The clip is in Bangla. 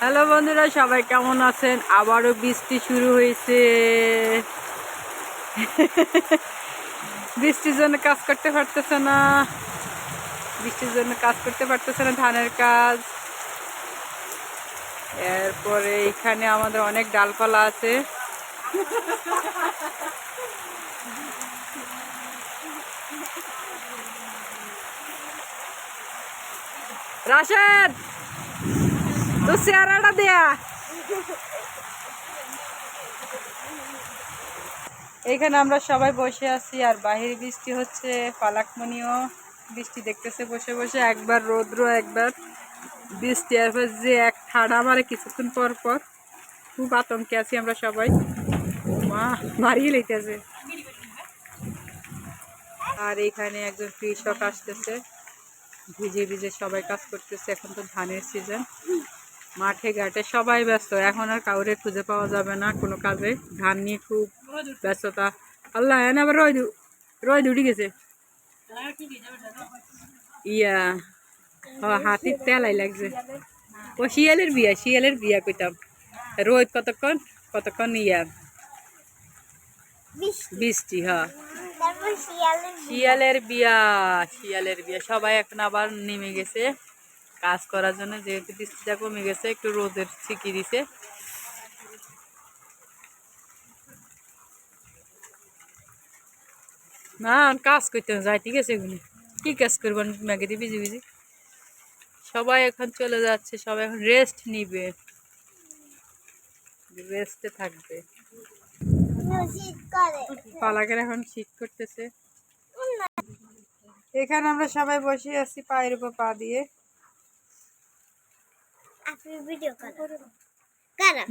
হ্যালো বন্ধুরা, সবাই কেমন আছেন? আবারও বৃষ্টি শুরু হয়েছে। বৃষ্টির জন্য কাজ করতে পারতেছে না। বৃষ্টির জন্য কাজ করতে পারতেছে না ধানের কাজ। এরপরে এখানে আমাদের অনেক ডালপালা আছে। রাশেদ তো চেহারাটা দেয়া। এখানে আমরা সবাই বসে আছি, আর বাহির বৃষ্টি হচ্ছে পালাকমণিও বৃষ্টি দেখতেছে বসে বসে। একবার রৌদ্র, একবার বৃষ্টি এরপর যে এক ঠাড়া মারে কিছুক্ষণ পর পর। খুব আতঙ্কে আছি আমরা সবাই। মা মারিয়ে লেগেছে আর এখানে একজন কৃষক আসতেছে। ভিজে ভিজে সবাই কাজ করতেছে, এখন তো ধানের সিজন মাঠে ঘাটে সবাই ব্যস্ত। এখন আর কাউরে খুঁজে পাওয়া যাবে না কোনো কাজে। ধান নিয়ে খুব ব্যস্ততা। আল্লাহ এনে আবার রয় রয় উঠে গেছে। ইয়া ও হাতির তেলাই লাগছে। ও শিয়ালের বিয়া শিয়ালের বিয়া কইতাম। রোদ কতক্ষণ? কতক্ষণ ইয়া? বৃষ্টি হ্যাঁ শিয়ালের শিয়ালের বিয়া শিয়ালের বিয়া। সবাই এখন আবার নেমে গেছে। কাজ করার জন্য যেহেতু বৃষ্টিটা কমে গেছে, একটু রোদের ছিকি দিছে। না, কাজ করতে যাই, ঠিক আছে এগুলি। কি কাজ করবেন ম্যাগে দিয়ে বিজি সবাই এখন চলে যাচ্ছে, সবাই এখন রেস্ট নিবে। রেস্টে থাকবে। পালাকের এখন শীত করতেছে। এখানে আমরা সবাই বসে আছি পায়ের উপর পা দিয়ে। আপনি ভিডিও করো? করো